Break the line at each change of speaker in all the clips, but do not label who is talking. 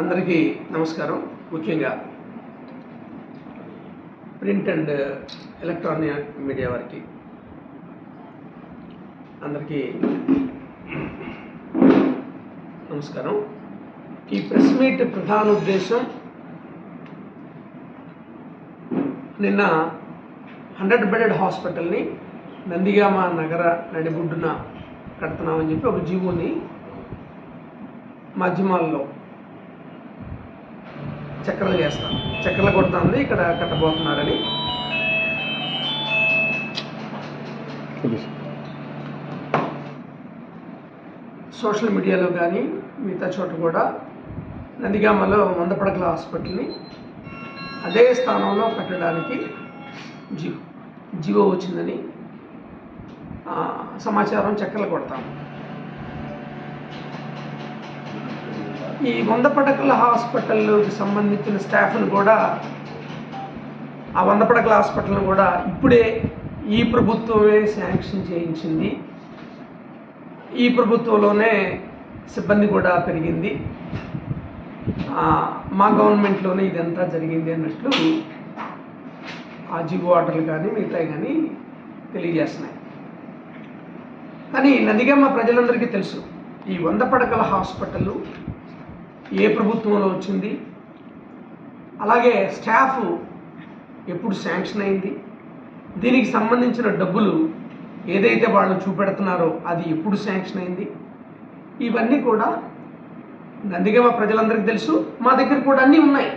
అందరికీ నమస్కారం. ముఖ్యంగా ప్రింట్ అండ్ ఎలక్ట్రానిక్ మీడియా వారికి అందరికీ నమస్కారం. ఈ ప్రెస్ మీట్ ప్రధాన ఉద్దేశం నిన్న హండ్రెడ్ బెడెడ్ హాస్పిటల్ని నందిగామ నగర నడిబుడ్డున కడుతున్నామని చెప్పి ఒక జీవోని మాధ్యమాల్లో చక్కెరలు చేస్తాం. చక్కెరలు కొడుతుంది ఇక్కడ కట్టబోతున్నారని. సోషల్ మీడియాలో కానీ మిగతా చోట కూడా నందిగామలో వంద పడకల హాస్పిటల్ని అదే స్థానంలో కట్టడానికి జీవో జీవో వచ్చిందని సమాచారం చక్కర్లు కొడతాం. ఈ వంద పడకల హాస్పిటల్కి సంబంధించిన స్టాఫ్ను కూడా ఆ వంద పడకల హాస్పిటల్ను కూడా ఇప్పుడే ఈ ప్రభుత్వమే శాంక్షన్ చేయించింది. ఈ ప్రభుత్వంలోనే సిబ్బంది కూడా పెరిగింది. మా గవర్నమెంట్లోనే ఇదంతా జరిగింది అన్నట్లు ఆ జిగో ఆర్డర్లు కానీ మిగతాయి కానీ తెలియజేస్తున్నాయి. అని నందిగమ్మ ప్రజలందరికీ తెలుసు. ఈ వంద పడకల హాస్పిటల్ ఏ ప్రభుత్వంలో వచ్చింది? అలాగే స్టాఫ్ ఎప్పుడు శాంక్షన్ అయింది? దీనికి సంబంధించిన డబ్బులు ఏదైతే వాళ్ళు చూపెడుతున్నారో అది ఎప్పుడు శాంక్షన్ అయింది? ఇవన్నీ కూడా నందిగమ ప్రజలందరికీ తెలుసు. మా దగ్గర కూడా అన్నీ ఉన్నాయి.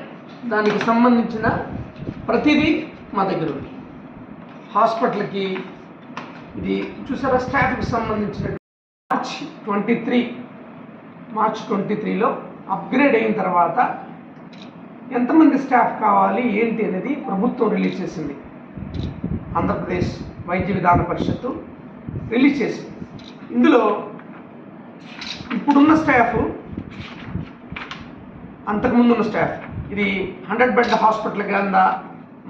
దానికి సంబంధించిన ప్రతిదీ మా దగ్గర ఉంది. హాస్పిటల్కి ఇది చూసారా? స్టాఫ్కి సంబంధించిన March twenty three March twenty త్రీలో అప్గ్రేడ్ అయిన తర్వాత ఎంతమంది స్టాఫ్ కావాలి ఏంటి అనేది ప్రభుత్వం రిలీజ్ చేసింది. ఆంధ్రప్రదేశ్ వైద్య విధాన పరిషత్తు రిలీజ్ చేసింది. ఇందులో ఇప్పుడున్న స్టాఫ్ అంతకుముందు ఉన్న స్టాఫ్ ఇది హండ్రెడ్ బెడ్ హాస్పిటల్ కింద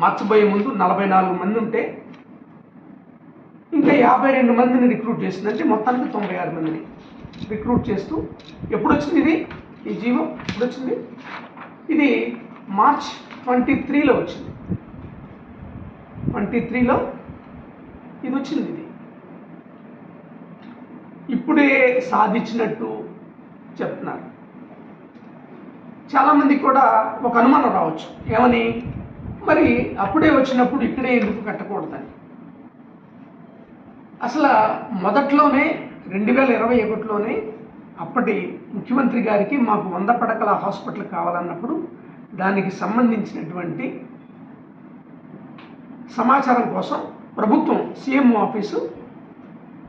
మార్చబోయే ముందు నలభై నాలుగు మంది ఉంటే ఇంకా యాభై రెండు మందిని రిక్రూట్ చేసిందంటే మొత్తానికి తొంభై ఆరు మందిని రిక్రూట్ చేస్తూ ఎప్పుడు వచ్చింది ఇది? ఈ జీవో ఎప్పుడు వచ్చింది ఇది మార్చ్ ట్వంటీ త్రీలో వచ్చింది. ట్వంటీ త్రీలో ఇది వచ్చింది ఇది. ఇప్పుడే సాధించినట్టు చెప్తున్నారు. చాలామందికి కూడా ఒక అనుమానం రావచ్చు. ఏమని? మరి అప్పుడే వచ్చినప్పుడు ఇక్కడే ఎందుకు కట్టకూడదని. అసలు మొదట్లోనే రెండు వేల ఇరవై ఒకటిలోనే అప్పటి ముఖ్యమంత్రి గారికి మాకు వంద పడకల హాస్పిటల్ కావాలన్నప్పుడు దానికి సంబంధించినటువంటి సమాచారం కోసం ప్రభుత్వం CM office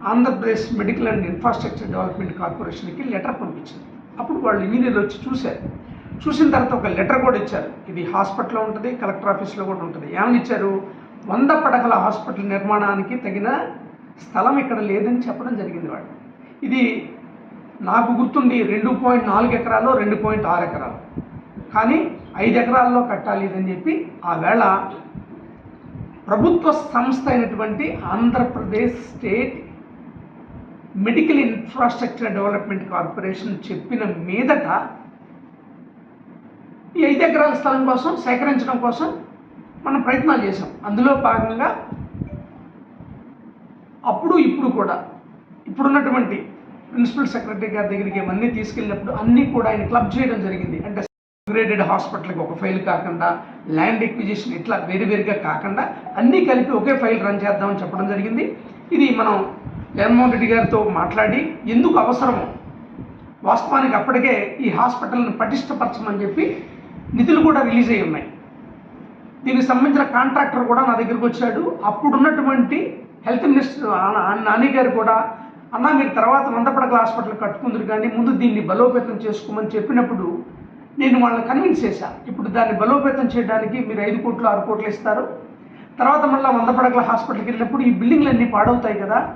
Andhra Pradesh medical and infrastructure development కార్పొరేషన్కి లెటర్ పంపించింది. అప్పుడు వాళ్ళు ఇంజనీర్లు వచ్చి చూశారు. చూసిన తర్వాత ఒక లెటర్ కూడా ఇచ్చారు. ఇది హాస్పిటల్లో ఉంటుంది కలెక్టర్ ఆఫీస్లో కూడా ఉంటుంది. ఏమని ఇచ్చారు? వంద పడకల హాస్పిటల్ నిర్మాణానికి తగిన స్థలం ఇక్కడ లేదని చెప్పడం జరిగింది వాడు ఇది నాకు గుర్తుండి రెండు పాయింట్ నాలుగు ఎకరాలు రెండు పాయింట్ ఆరు ఎకరాలు. కానీ ఐదు ఎకరాల్లో కట్టాలి ఇదని చెప్పి ఆ వేళ ప్రభుత్వ సంస్థ అయినటువంటి Andhra Pradesh state medical infrastructure development corporation చెప్పిన మీదట ఈ ఐదు ఎకరాల స్థలం కోసం సేకరించడం కోసం మనం ప్రయత్నాలు చేసాం అందులో భాగంగా అప్పుడు ఇప్పుడు కూడా ఇప్పుడున్నటువంటి ప్రిన్సిపల్ సెక్రటరీ గారి దగ్గరికి ఇవన్నీ తీసుకెళ్ళినప్పుడు అన్నీ కూడా ఆయన క్లబ్ చేయడం జరిగింది. అంటే గ్రేడెడ్ హాస్పిటల్కి ఒక ఫైల్ కాకుండా ల్యాండ్ ఎక్విజిషన్ ఇట్లా వేరు వేరుగా కాకుండా అన్నీ కలిపి ఒకే ఫైల్ రన్ చేద్దామని చెప్పడం జరిగింది. ఇది మనం జగన్మోహన్ రెడ్డి గారితో మాట్లాడి ఎందుకు అవసరమో వాస్తవానికి అప్పటికే ఈ హాస్పిటల్ని పటిష్టపరచమని చెప్పి నిధులు కూడా రిలీజ్ అయి ఉన్నాయి. దీనికి సంబంధించిన కాంట్రాక్టర్ కూడా నా దగ్గరకు వచ్చాడు. అప్పుడున్నటువంటి హెల్త్ మినిస్టర్ ఆ- నాని గారు కూడా అన్న మీరు తర్వాత వందపడగల హాస్పిటల్ కట్టుకుందరు కానీ ముందు దీన్ని బలోపేతం చేసుకోమని చెప్పినప్పుడు నేను వాళ్ళని కన్విన్స్ చేశాను ఇప్పుడు దాన్ని బలోపేతం చేయడానికి మీరు ఐదు కోట్లు ఆరు కోట్లు ఇస్తారు. తర్వాత మళ్ళీ వంద పడకల హాస్పిటల్కి వెళ్ళినప్పుడు ఈ బిల్డింగ్లు అన్నీ పాడవుతాయి కదా.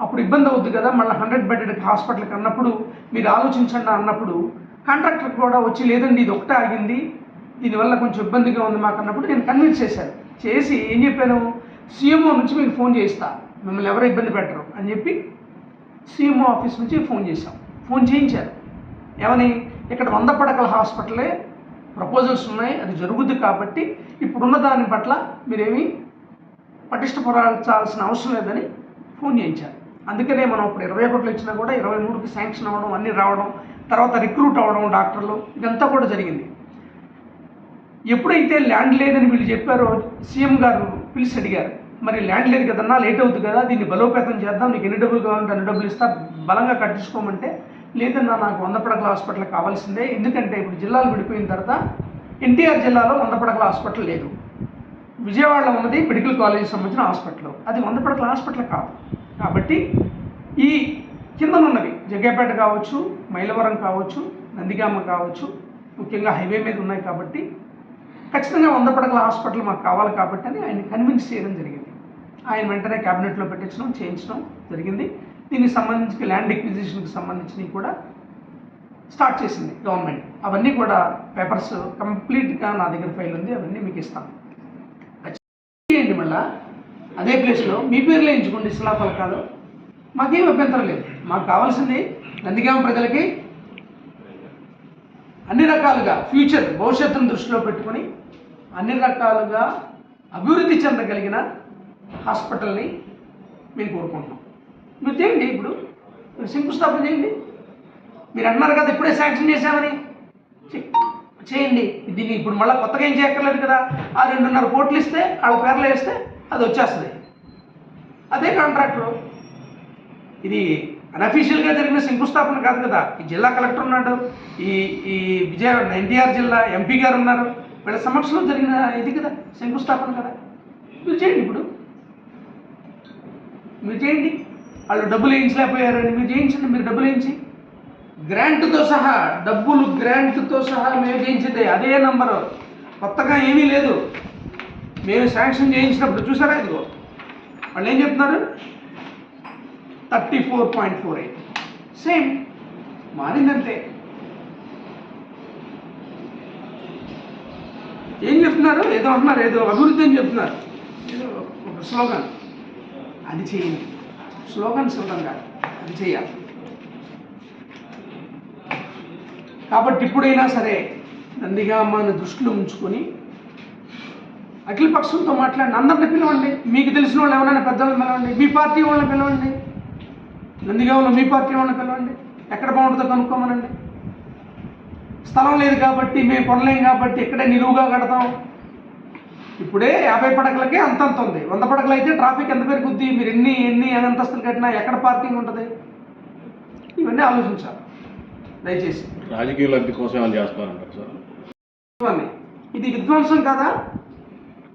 అప్పుడు ఇబ్బంది అవుద్ది కదా మళ్ళీ హండ్రెడ్ బెడెడ్ హాస్పిటల్కి అన్నప్పుడు మీరు ఆలోచించండి అన్నప్పుడు కాంట్రాక్టర్ కూడా వచ్చి లేదండి ఇది ఒకటే ఆగింది. దీనివల్ల కొంచెం ఇబ్బందిగా ఉంది మాకు అన్నప్పుడు నేను కన్విన్స్ చేశాను. చేసి ఏం చెప్పాను? సీఎంఓ నుంచి మీకు ఫోన్ చేయిస్తా మిమ్మల్ని ఎవరు ఇబ్బంది పెట్టరు అని చెప్పి సీఎంఓ ఆఫీస్ నుంచి ఫోన్ చేశాం. ఫోన్ చేయించారు. ఏమని? ఇక్కడ వంద పడకల హాస్పిటలే ప్రపోజల్స్ ఉన్నాయి అది జరుగుద్ది కాబట్టి ఇప్పుడున్న దాని పట్ల మీరేమీ పటిష్టపరచాల్సిన అవసరం లేదని ఫోన్ చేయించారు. అందుకనే మనం ఇప్పుడు ఇరవై ఒకటిలో ఇచ్చినా కూడా ఇరవై మూడుకి శాంక్షన్ అవ్వడం అన్నీ రావడం తర్వాత రిక్రూట్ అవ్వడం డాక్టర్లు ఇదంతా కూడా జరిగింది. ఎప్పుడైతే ల్యాండ్ లేదని వీళ్ళు చెప్పారో సీఎం గారు పిలిచి అడిగారు. మరి ల్యాండ్ లేదు కదన్నా లేట్ అవుతుంది కదా దీన్ని బలోపేతం చేద్దాం నీకు ఎన్ని డబ్బులు కావాలంటే అన్ని డబ్బులు ఇస్తా బలంగా కట్టించుకోమంటే లేదన్నా నాకు వంద పడకల హాస్పిటల్ కావాల్సిందే ఎందుకంటే ఇప్పుడు జిల్లాలు విడిపోయిన తర్వాత ఎన్టీఆర్ జిల్లాలో వంద పడకల హాస్పిటల్ లేదు. విజయవాడలో ఉన్నది మెడికల్ కాలేజీకి సంబంధించిన హాస్పిటల్. అది వంద పడకల హాస్పిటల్ కాదు. కాబట్టి ఈ కిందనున్నవి జగ్గేపేట కావచ్చు మైలవరం కావచ్చు నందిగామ కావచ్చు ముఖ్యంగా హైవే మీద ఉన్నాయి కాబట్టి ఖచ్చితంగా వంద పడకల హాస్పిటల్ మాకు కావాలి కాబట్టి అని ఆయన కన్విన్స్ చేయడం జరిగింది. ఆయన వెంటనే క్యాబినెట్లో పెట్టించడం చేయించడం జరిగింది. దీనికి సంబంధించి ల్యాండ్ ఎక్విజిషన్కి సంబంధించినవి కూడా స్టార్ట్ చేసింది గవర్నమెంట్. అవన్నీ కూడా పేపర్స్ కంప్లీట్గా నా దగ్గర ఫైల్ ఉంది అవన్నీ మీకు ఇస్తాను. చేయండి మళ్ళా. అదే ప్లేస్లో మీ పేరు ఎంచుకోండి ఇస్లాఫల్ కాదు. మాకేం అభ్యంతరం లేదు. మాకు కావాల్సింది నందిగామ ప్రజలకి అన్ని రకాలుగా ఫ్యూచర్ భవిష్యత్తును దృష్టిలో పెట్టుకొని అన్ని రకాలుగా అభివృద్ధి చెందగలిగిన హాస్పిటల్ని మేము కోరుకుంటున్నాం. మీరు చేయండి ఇప్పుడు. మీరు శంకుస్థాపన చేయండి. మీరు అన్నారు కదా ఇప్పుడే శాంక్షన్ చేశామని. చేయండి. దీన్ని ఇప్పుడు మళ్ళీ కొత్తగా ఏం చేయక్కర్లేదు కదా. ఆ రెండున్నర కోట్లు ఇస్తే వాళ్ళ పేర్లు వేస్తే అది వచ్చేస్తుంది. అదే కాంట్రాక్టర్ ఇది అన్అఫీషియల్గా జరిగిన శంకుస్థాపన కాదు కదా. ఈ జిల్లా కలెక్టర్ ఉన్నాడు. ఈ ఈ విజయ ఎన్టీఆర్ జిల్లా ఎంపీ గారు ఉన్నారు. వీళ్ళ సమక్షంలో జరిగిన ఇది కదా శంకుస్థాపన కదా. మీరు చేయండి ఇప్పుడు. మీరు చేయండి. వాళ్ళు డబ్బులు వేయించలేకపోయారని మీరు చేయించండి మీరు డబ్బులు వేయించి. గ్రాంట్తో సహా డబ్బులు గ్రాంట్తో సహా మేము చేయించింది అదే నంబరు. కొత్తగా ఏమీ లేదు. మేము శాంక్షన్ చేయించినప్పుడు చూసారా ఇదిగో. వాళ్ళు ఏం చెప్తున్నారు? Thirty four point four eight. Same. మారిందంతే ఏం చెప్తున్నారు? ఏదో అంటున్నారు ఏదో అభివృద్ధి అని చెప్తున్నారు. ఏదో ఒక స్లోగన్. అది చేయండి. శ్లోకం స్లోగన్ కాదు అది చేయాలి. కాబట్టి ఇప్పుడైనా సరే నందిగా నందిగామాను దృష్టిలో ఉంచుకొని అఖిల పక్షంతో మాట్లాడి అందరిని పిలవండి. మీకు తెలిసిన వాళ్ళు ఎవరైనా పెద్దవాళ్ళని పిలవండి. మీ పార్టీ వాళ్ళని పిలవండి. నందిగామలో మీ పార్టీ వాళ్ళని పిలవండి. ఎక్కడ బాగుంటుందో కనుక్కోమనండి. స్థలం లేదు కాబట్టి మేము కొనలేం కాబట్టి ఇక్కడే నిలువుగా కడతాం. ఇప్పుడే యాభై పడకలకే అంతంత ఉంది. వంద పడకలు అయితే ట్రాఫిక్ ఎంత పెరుగుద్ది? మీరు ఎన్ని ఎన్ని అంతస్తులు కట్టినా ఎక్కడ పార్కింగ్ ఉంటుంది? ఇవన్నీ ఆలోచించాలి. దయచేసి.
రాజకీయ లబ్ధి కోసం చేస్తారంటారు సార్.
ఇది విధ్వంసం కదా?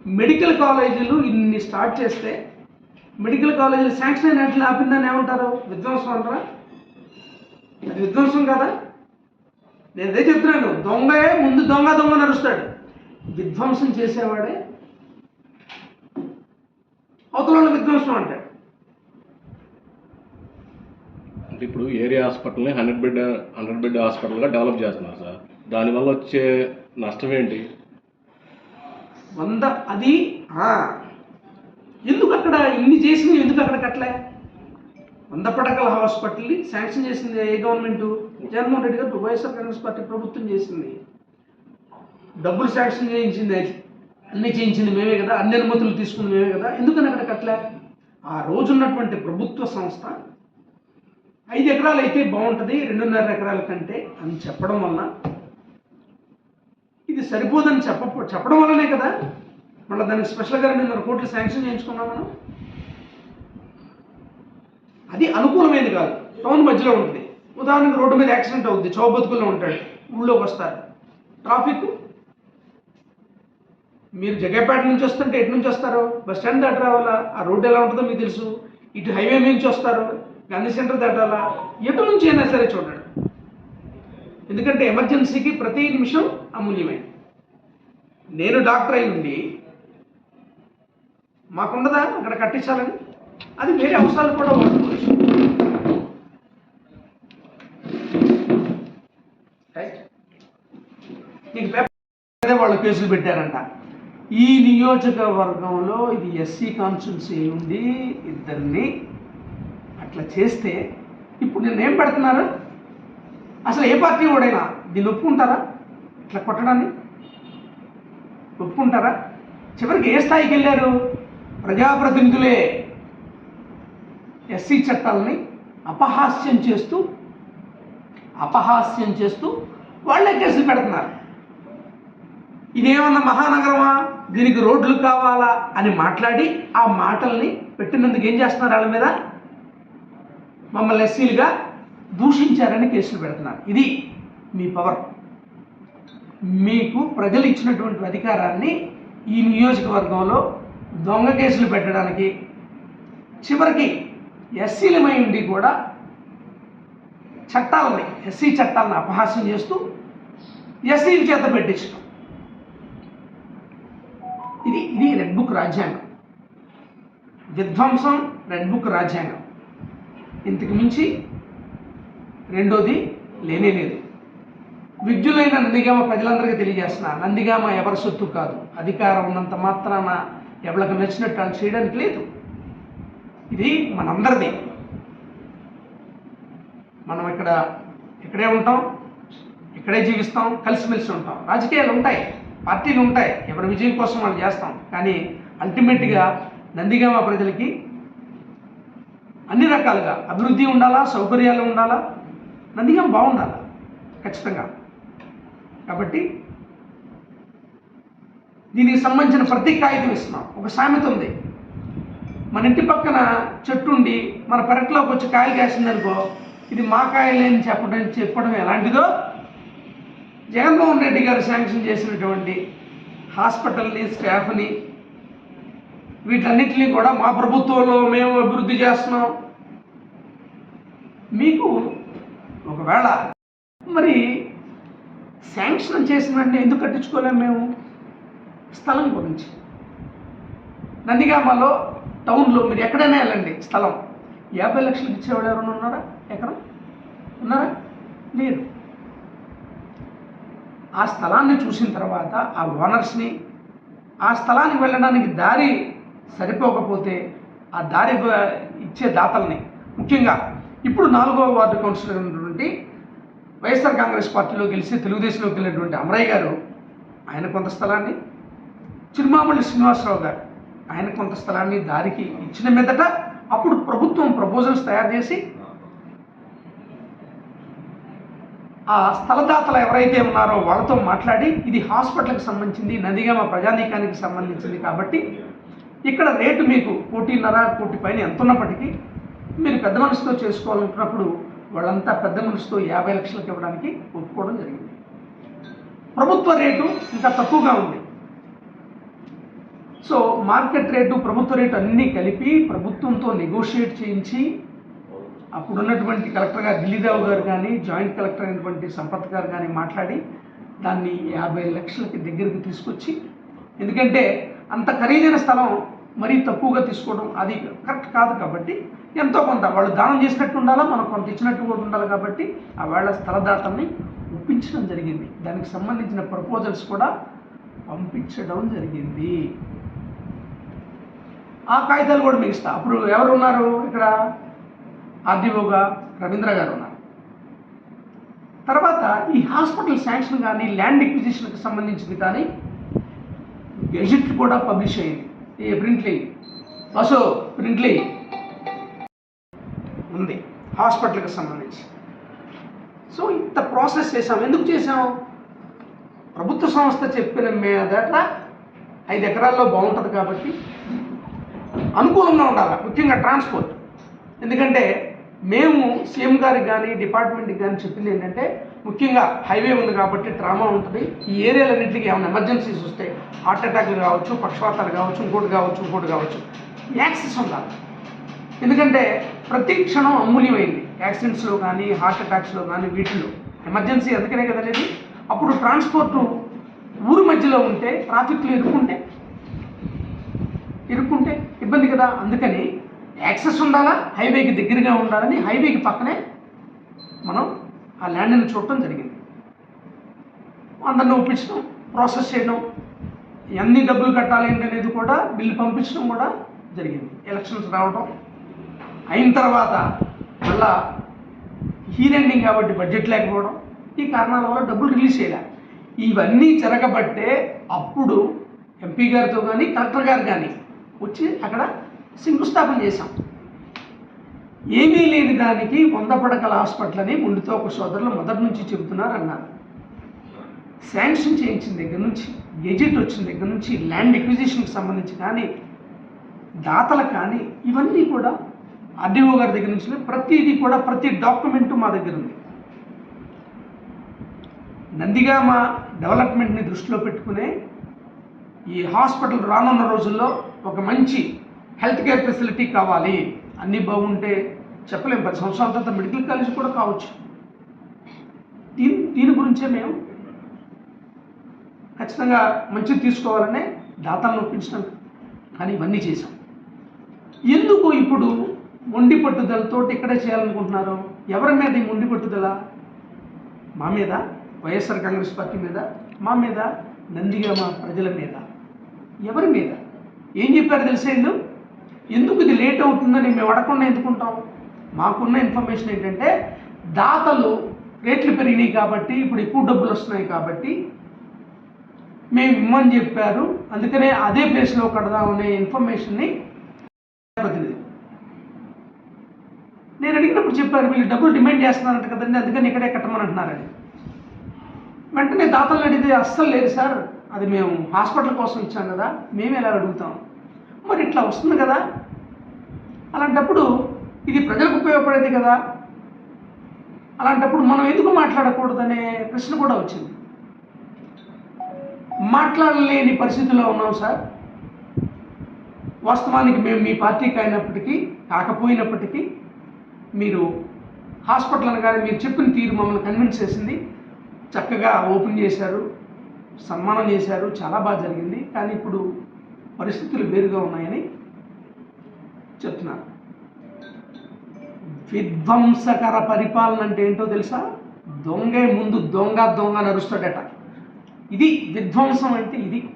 మెడికల్ కాలేజీలు ఇన్ని స్టార్ట్ చేస్తే మెడికల్ కాలేజీలు శాంక్షన్ అయినట్లు ఆపిందని ఏమంటారు? విధ్వంసం అంటారా? అది విధ్వంసం కదా? నేను అదే చెప్తున్నాను. దొంగే ముందు దొంగ దొంగ నడుస్తాడు. విధ్వంసం చేసేవాడే అవతల వాళ్ళ విధ్వంసం అంటాడు
అంటే ఇప్పుడు ఏరియా హాస్పిటల్ని హండ్రెడ్ బెడ్ హండ్రెడ్ బెడ్ హాస్పిటల్గా డెవలప్ చేస్తున్నారు సార్. దానివల్ల వచ్చే నష్టం ఏంటి?
వంద అది ఎందుకు అక్కడ ఇన్ని చేసింది ఎందుకు అక్కడ కట్టలే? వంద పడకల హాస్పిటల్ని శాంక్షన్ చేసింది ఏ గవర్నమెంట్? జగన్మోహన్ రెడ్డి గారు వైఎస్ఆర్ కాంగ్రెస్ పార్టీ ప్రభుత్వం చేసింది. డబ్బులు శాంక్షన్ చేయించింది అన్ని చేయించింది మేమే కదా అన్ని అనుమతులు తీసుకుంది మేమే కదా. ఎందుకని అక్కడ కట్టలే? ఆ రోజున్నటువంటి ప్రభుత్వ సంస్థ ఐదు ఎకరాలు అయితే బాగుంటుంది రెండున్నర ఎకరాల కంటే అని చెప్పడం వలన ఇది సరిపోదని చెప్ప చెప్పడం వల్లనే కదా. మళ్ళీ దానికి స్పెషల్గా రెండున్నర కోట్లు శాంక్షన్ చేయించుకున్నాం మనం. అది అనుకూలమైనది కాదు. టౌన్ మధ్యలో ఉంటుంది. ఉదాహరణకు రోడ్డు మీద యాక్సిడెంట్ అవుద్ది చౌబతుకుల్లో ఉంటాడు ఊళ్ళోకి వస్తారు. ట్రాఫిక్ మీరు జగేపేట నుంచి వస్తుంటే ఎటు నుంచి వస్తారు? బస్ స్టాండ్ దాటి రావాలా? ఆ రోడ్డు ఎలా ఉంటుందో మీకు తెలుసు. ఇటు హైవే నుంచి వస్తారు. గాంధీ సెంటర్ దాటాలా? ఎటు నుంచి అయినా సరే చూడండి. ఎందుకంటే ఎమర్జెన్సీకి ప్రతి నిమిషం అమూల్యమే. నేను డాక్టర్ అయి ఉండి మాకుండదా? అక్కడ కట్టించాలని? అది వేరే అవసరాలు కూడా వాడుకోవచ్చు నీకు పేపర్ వాళ్ళు కేసులు పెట్టారంట. ఈ నియోజకవర్గంలో ఇది ఎస్సీ కాన్స్టిట్యున్సీ ఉండి ఇద్దరిని అట్లా చేస్తే ఇప్పుడు నేను ఏం పెడుతున్నారు అసలు ఏ పార్టీ ఓడైనా దీన్ని ఒప్పుకుంటారా? ఇట్లా కొట్టడాన్ని? ఒప్పుకుంటారా? చివరికి ఏ స్థాయికి వెళ్ళారు? ప్రజాప్రతినిధులే ఎస్సీ చట్టాలని అపహాస్యం చేస్తూ అపహాస్యం చేస్తూ వాళ్ళే కేసులు పెడుతున్నారు. ఇదేమన్నా మహానగరమా? దీనికి రోడ్లు కావాలా? అని మాట్లాడి ఆ మాటల్ని పెట్టినందుకు ఏం చేస్తున్నారు వాళ్ళ మీద? మమ్మల్ని ఎస్సీలుగా దూషించారని కేసులు పెడుతున్నారు. ఇది మీ పవర్. మీకు ప్రజలు ఇచ్చినటువంటి అధికారాన్ని ఈ నియోజకవర్గంలో దొంగ కేసులు పెట్టడానికి చివరికి ఎస్సీలమై ఉండి కూడా చట్టాలని ఎస్సీ చట్టాలను అపహాస్యం చేస్తూ ఎస్సీల చేత పెట్టించడం ఇది ఇది రెడ్ బుక్ రాజ్యాంగం. విధ్వంసం రెడ్ బుక్ రాజ్యాంగం. ఇంతకు మించి రెండోది లేనే లేదు. విద్యులైన నందిగామ ప్రజలందరికీ తెలియజేస్తున్నా నందిగామ ఎవరి సొత్తు కాదు. అధికారం ఉన్నంత మాత్రాన ఎవరికి నచ్చినట్టు వాళ్ళు చేయడానికి లేదు. ఇది మనందరిది. మనం ఇక్కడ ఇక్కడే ఉంటాం ఇక్కడే జీవిస్తాం కలిసిమెలిసి ఉంటాం. రాజకీయాలు ఉంటాయి. పార్టీలు ఉంటాయి. ఎవరి విజయం కోసం వాళ్ళు చేస్తాం. కానీ అల్టిమేట్గా నందిగామ ప్రజలకి అన్ని రకాలుగా అభివృద్ధి ఉండాలా సౌకర్యాలు ఉండాలా నందిగామ బాగుండాలా? ఖచ్చితంగా. కాబట్టి దీనికి సంబంధించిన ప్రతి కాగితం ఇస్తున్నాం. ఒక సామెత ఉంది. మన ఇంటి పక్కన చెట్టు ఉండి మన పెరట్లోకి వచ్చి కాయలు కాసిందనుకో ఇది మా కాయలే అని చెప్పడం చెప్పడం ఎలాంటిదో జగన్మోహన్ రెడ్డి గారు శాంక్షన్ చేసినటువంటి హాస్పిటల్ని స్టాఫ్ని వీటన్నిటిని కూడా మా ప్రభుత్వంలో మేము అభివృద్ధి చేస్తున్నాం. మీకు ఒకవేళ మరి శాంక్షన్ చేసినంటే ఎందుకు కట్టించుకోలేము మేము? స్థలం గురించి. నందిగామలో టౌన్లో మీరు ఎక్కడైనా వెళ్ళండి స్థలం. యాభై లక్షలకు ఇచ్చేవాళ్ళు ఎవరైనా ఉన్నారా? ఎకరం ఉన్నారా? లేరు. ఆ స్థలాన్ని చూసిన తర్వాత ఆ ఓనర్స్ని ఆ స్థలానికి వెళ్ళడానికి దారి సరిపోకపోతే ఆ దారి ఇచ్చే దాతల్ని. ముఖ్యంగా ఇప్పుడు నాలుగవ వార్డు కౌన్సిలర్ ఉన్నటువంటి వైఎస్ఆర్ కాంగ్రెస్ పార్టీలో గెలిచి తెలుగుదేశంలోకి వెళ్ళినటువంటి అమరయ్య గారు ఆయన కొంత స్థలాన్ని చిరుమామల్లి శ్రీనివాసరావు గారు ఆయన కొంత స్థలాన్ని దారికి ఇచ్చిన మీదట అప్పుడు ప్రభుత్వం ప్రపోజల్స్ తయారు చేసి ఆ స్థలదాతలు ఎవరైతే ఉన్నారో వాళ్ళతో మాట్లాడి ఇది హాస్పిటల్కి సంబంధించింది నందిగామ ప్రజానీకానికి సంబంధించింది కాబట్టి ఇక్కడ రేటు మీకు కోటిన్నర కోటి పైన ఎంత ఉన్నప్పటికీ మీరు పెద్ద మనసుతో చేసుకోవాలనుకున్నప్పుడు వాళ్ళంతా పెద్ద మనసుతో యాభై లక్షలకు ఇవ్వడానికి ఒప్పుకోవడం జరిగింది. ప్రభుత్వ రేటు ఇంకా తక్కువగా ఉంది. సో మార్కెట్ రేటు ప్రభుత్వ రేటు అన్నీ కలిపి ప్రభుత్వంతో నెగోషియేట్ చేయించి అప్పుడున్నటువంటి కలెక్టర్ గారు ఢిల్లీరావు గారు కానీ జాయింట్ కలెక్టర్ అయినటువంటి సంపత్ గారు కానీ మాట్లాడి దాన్ని యాభై లక్షలకి దగ్గరికి తీసుకొచ్చి ఎందుకంటే అంత ఖరీదైన స్థలం మరీ తక్కువగా తీసుకోవడం అది కరెక్ట్ కాదు కాబట్టి ఎంతో కొంత వాళ్ళు దానం చేసినట్టు ఉండాలా మనం కొంత ఇచ్చినట్టు కూడా ఉండాలి కాబట్టి ఆ వేళ స్థలదాతల్ని ఒప్పించడం జరిగింది. దానికి సంబంధించిన ప్రపోజల్స్ కూడా పంపించడం జరిగింది. ఆ కాగితాలు కూడా మీకు అప్పుడు ఎవరు ఉన్నారు ఇక్కడ? ఆర్డీఓగా రవీంద్ర గారు ఉన్నారు. తర్వాత ఈ హాస్పిటల్ శాంక్షన్ కానీ ల్యాండ్ ఎక్విజిషన్కి సంబంధించింది కానీ గెజిట్ కూడా పబ్లిష్ అయ్యింది. ఏ ప్రింట్లీ? బసో ప్రింట్లీ. ఉంది. హాస్పిటల్కి సంబంధించి. సో ఇంత ప్రాసెస్ చేసాం ఎందుకు చేసాం ప్రభుత్వ సంస్థ చెప్పిన మీదట ఐదు ఎకరాల్లో బాగుంటుంది కాబట్టి అనుకూలంగా ఉండాలి. ముఖ్యంగా ట్రాన్స్పోర్ట్. ఎందుకంటే మేము సీఎం గారికి కానీ డిపార్ట్మెంట్కి కానీ చెప్పింది ఏంటంటే ముఖ్యంగా హైవే ఉంది కాబట్టి ట్రామా ఉంటుంది. ఈ ఏరియాలన్నింటికి ఏమైనా ఎమర్జెన్సీస్ వస్తే హార్ట్ అటాక్లు కావచ్చు పక్షవాతాలు కావచ్చు ఇంకోటి కావచ్చు ఇంకోటి కావచ్చు యాక్సెస్ ఉండాలి. ఎందుకంటే ప్రతి క్షణం అమూల్యమైంది. యాక్సిడెంట్స్లో కానీ హార్ట్ అటాక్స్లో కానీ వీటిలో ఎమర్జెన్సీ అందుకనే కదా అనేది అప్పుడు ట్రాన్స్పోర్టు ఊరు మధ్యలో ఉంటే ట్రాఫిక్లో ఇరుక్కుంటే ఇరుక్కుంటే ఇబ్బంది కదా. అందుకని యాక్సెస్ ఉండాలా? హైవేకి దగ్గరగా ఉండాలని హైవేకి పక్కనే మనం ఆ ల్యాండ్ని చూడటం జరిగింది. అందరిని ఒప్పించడం ప్రాసెస్ చేయడం ఎన్ని డబ్బులు కట్టాలి అనేది కూడా బిల్లు పంపించడం కూడా జరిగింది. ఎలక్షన్స్ రావడం అయిన తర్వాత మళ్ళా హీరెండింగ్ కాబట్టి బడ్జెట్ లేకపోవడం ఈ కారణాల వల్ల డబ్బులు రిలీజ్ చేయలే. ఇవన్నీ జరగబట్టే అప్పుడు ఎంపీ గారితో కానీ కలెక్టర్ గారు కానీ వచ్చి అక్కడ శంకుస్థాపన చేశాం. ఏమీ లేని దానికి వంద పడకల హాస్పిటల్ అని ముందుతో ఒక సోదరులు మొదటి నుంచి చెబుతున్నారు అన్నారు శాంక్షన్ చేయించిన దగ్గర నుంచి గెజెట్ వచ్చిన దగ్గర నుంచి ల్యాండ్ ఎక్విజిషన్కి సంబంధించి కానీ దాతలు కానీ ఇవన్నీ కూడా ఆర్డీఓ గారి దగ్గర నుంచి ప్రతిదీ కూడా ప్రతి డాక్యుమెంట్ మా దగ్గర ఉంది. నందిగామ డెవలప్మెంట్ని దృష్టిలో పెట్టుకునే ఈ హాస్పిటల్ రానున్న రోజుల్లో ఒక మంచి హెల్త్ కేర్ ఫెసిలిటీ కావాలి. అన్నీ బాగుంటే చెప్పలేం. పది సంవత్సరాల తర్వాత మెడికల్ కాలేజ్ కూడా కావచ్చు. దీని దీని గురించే మేము ఖచ్చితంగా మంచిది తీసుకోవాలనే దాతలను ఒప్పించడం కానీ ఇవన్నీ చేశాం. ఎందుకు ఇప్పుడు మొండి పట్టుదలతో ఇక్కడే చేయాలనుకుంటున్నారు? ఎవరి మీద ఈ మొండి పట్టుదల? మా మీద? వైఎస్ఆర్ కాంగ్రెస్ పార్టీ మీద? మా మీద? నందిగామ ప్రజల మీద? ఎవరి మీద? ఏం చెప్పారు తెలిసేందు ఎందుకు ఇది లేట్ అవుతుందని మేము అడగకుండా ఎందుకుంటాం? మాకున్న ఇన్ఫర్మేషన్ ఏంటంటే దాతలు రేట్లు పెరిగినాయి కాబట్టి ఇప్పుడు ఎక్కువ డబ్బులు వస్తున్నాయి కాబట్టి మేము ఇమ్మని చెప్పారు. అందుకనే అదే ప్లేస్లో కడదామనే ఇన్ఫర్మేషన్ని ప్రతినిధి. నేను అడిగినప్పుడు చెప్పారు వీళ్ళు డబ్బులు డిమాండ్ చేస్తున్నారంట కదండి అందుకని ఇక్కడే కట్టమని అంటున్నారని వెంటనే దాతలు అడిగితే అస్సలు లేదు సార్ అది మేము హాస్పిటల్ కోసం ఇచ్చాం కదా మేము ఎలా అడుగుతాం? మరి ఇట్లా వస్తుంది కదా అలాంటప్పుడు ఇది ప్రజలకు ఉపయోగపడేది కదా. అలాంటప్పుడు మనం ఎందుకు మాట్లాడకూడదనే ప్రశ్న కూడా వచ్చింది. మాట్లాడలేని పరిస్థితిలో ఉన్నాం సార్. వాస్తవానికి మేము మీ పార్టీకి అయినప్పటికీ కాకపోయినప్పటికీ మీరు హాస్పిటల్ అనగానే మీరు చెప్పిన తీరు మమ్మల్ని కన్విన్స్ చేసింది. చక్కగా ఓపెన్ చేశారు సన్మానం చేశారు చాలా బాగా జరిగింది. కానీ ఇప్పుడు పరిస్థితులు వేరుగా ఉన్నాయని చెప్తున్నారు విధ్వంసకర పరిపాలన అంటే ఏంటో తెలుసా? దొంగే ముందు దొంగ దొంగ నడుస్తాడట ఇది విధ్వంసం అంటే ఇది.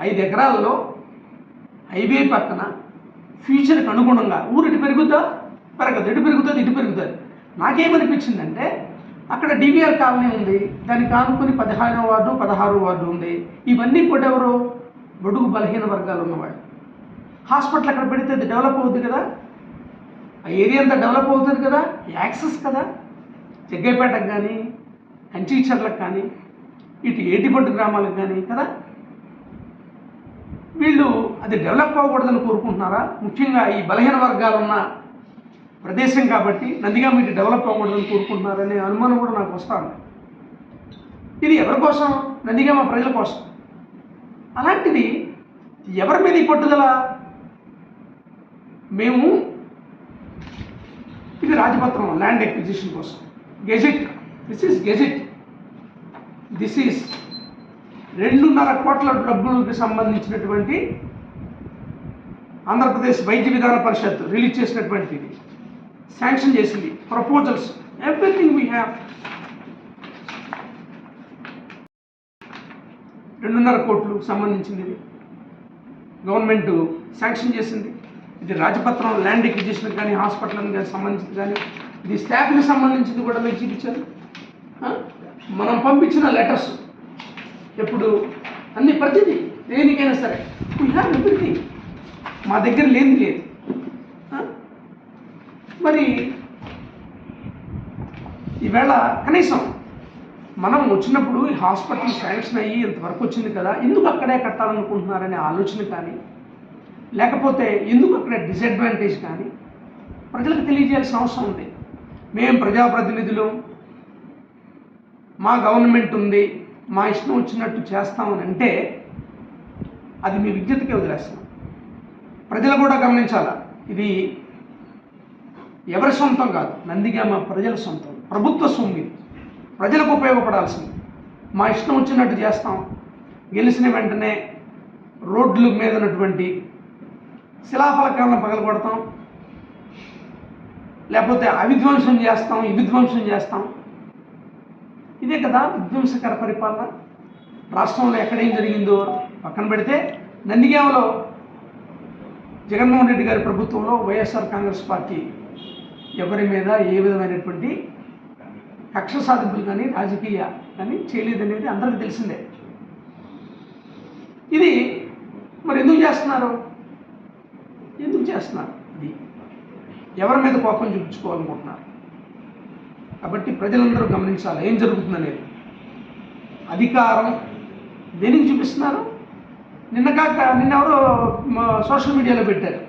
ఐదు ఎకరాల్లో హైవే పక్కన ఫ్యూచర్కి అనుగుణంగా ఊరు ఇటు పెరుగుతా పెరగదు. ఇటు పెరుగుతుంది? ఇటు పెరుగుతుంది. నాకేమనిపించిందంటే అక్కడ డివిఆర్ కాలనీ ఉంది. దానికి ఆనుకుని పదిహేనో వార్డు పదహారో వార్డు ఉంది. ఇవన్నీ కూడా ఎవరు? బడుగు బలహీన వర్గాలు ఉన్నవాడు హాస్పిటల్ అక్కడ పెడితే అది డెవలప్ అవుతుంది కదా? ఆ ఏరియా అంతా డెవలప్ అవుతుంది కదా? యాక్సెస్ కదా? జగ్గైపేటకు కానీ కంచీచర్లకు కానీ ఇటు ఏటిపట్టు గ్రామాలకు కానీ కదా? వీళ్ళు అది డెవలప్ అవ్వకూడదని కోరుకుంటున్నారా? ముఖ్యంగా ఈ బలహీన వర్గాలు ఉన్న ప్రదేశం కాబట్టి నందిగామ ఇటు డెవలప్ అవ్వకూడదని కోరుకుంటున్నారనే అనుమానం కూడా నాకు వస్తాను ఇది ఎవరి కోసం? నందిగామ ప్రజల కోసం. అలాంటిది ఎవరి మీద ఈ పట్టుదల? మేము ఇది రాజపత్రం ల్యాండ్ ఎక్విజిషన్ కోసం. Gazette this is gazette this is రెండున్నర కోట్ల డబ్బులకు సంబంధించినటువంటి ఆంధ్రప్రదేశ్ వైద్య విధాన పరిషత్ రిలీజ్ చేసినటువంటిది. శాంక్షన్ చేసింది. ప్రపోజల్స్ ఎవ్రీథింగ్ వీ హ్యావ్ రెండున్నర కోట్లు సంబంధించింది ఇది గవర్నమెంట్ శాంక్షన్ చేసింది. ఇది రాజపత్రం ల్యాండ్ ఎక్విజిషన్ కానీ హాస్పిటల్ కానీ సంబంధించింది కానీ ఇది స్టాఫ్కి సంబంధించింది కూడా మీకు చూపించారు మనం పంపించిన లెటర్స్ ఎప్పుడు? అన్ని ప్రతిదీ దేనికైనా సరే. వీ హ్యావ్ ఎవ్రీథింగ్ మా దగ్గర లేని లేదు. మరి ఈవేళ కనీసం మనం వచ్చినప్పుడు ఈ హాస్పిటల్ శాంక్షన్ అయ్యి ఇంతవరకు వచ్చింది కదా ఎందుకు అక్కడే కట్టాలనుకుంటున్నారనే ఆలోచన కానీ లేకపోతే ఎందుకు అక్కడ డిసడ్వాంటేజ్ కానీ? ప్రజలకు తెలియజేయాల్సిన అవసరం ఉంది. మేము ప్రజాప్రతినిధులు. మా గవర్నమెంట్ ఉంది. మా ఇష్టం వచ్చినట్టు చేస్తామని అంటే అది మీ విజ్ఞతకే వదిలేస్తాం. ప్రజలు కూడా గమనించాలా? ఇది ఎవరి సొంతం కాదు. నందిగామ ప్రజల సొంతం. ప్రభుత్వ సొమ్ము ఇది. ప్రజలకు ఉపయోగపడాల్సింది. మా ఇష్టం వచ్చినట్టు చేస్తాం. గెలిచిన వెంటనే రోడ్ల మీద ఉన్నటువంటి శిలాఫలకాలను పగలగొడతాం. లేకపోతే అవిధ్వంసం చేస్తాం విధ్వంసం చేస్తాం. ఇదే కదా విధ్వంసకర పరిపాలన. రాష్ట్రంలో ఎక్కడేం జరిగిందో పక్కన పెడితే నందిగామలో జగన్మోహన్ రెడ్డి గారి ప్రభుత్వంలో వైఎస్ఆర్ కాంగ్రెస్ పార్టీ ఎవరి మీద ఏ విధమైనటువంటి కక్ష సాధింపులు కానీ రాజకీయ కానీ చేయలేదనేది అందరికీ తెలిసిందే. ఇది మరి ఎందుకు చేస్తున్నారు? చేస్తున్నారు ఇది ఎవరి మీద కోపం చూపించుకోవాలనుకుంటున్నారు? కాబట్టి ప్రజలందరూ గమనించాలి ఏం జరుగుతుందనేది. అధికారం దేనికి చూపిస్తున్నారు? నిన్న కాక నిన్నెవరో సోషల్ మీడియాలో పెట్టారు.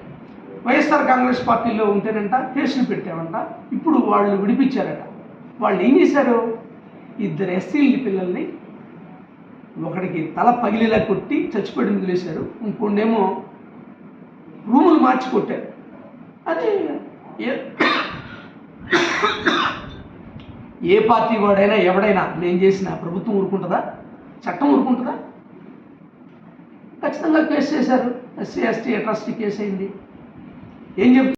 వైఎస్ఆర్ కాంగ్రెస్ పార్టీలో ఉంటేనంట కేసులు పెట్టామంట ఇప్పుడు వాళ్ళు విడిపించారట. వాళ్ళు ఏం చేశారు? ఇద్దరు ఎస్సీల పిల్లల్ని ఒకడికి తల పగిలేలా కొట్టి చచ్చిపోయి వదిలేశారు ఇంకొండేమో రూములు మార్చి కొట్టారు అది ఏ ఏ పార్టీ వాడైనా ఎవడైనా నేను చేసిన ప్రభుత్వం ఊరుకుంటుందా? చట్టం ఊరుకుంటుందా? ఖచ్చితంగా కేసు చేశారు. ఎస్సీ ఎస్టీ అట్రాసిటీ కేసు అయింది ఏం చెప్తున్నారు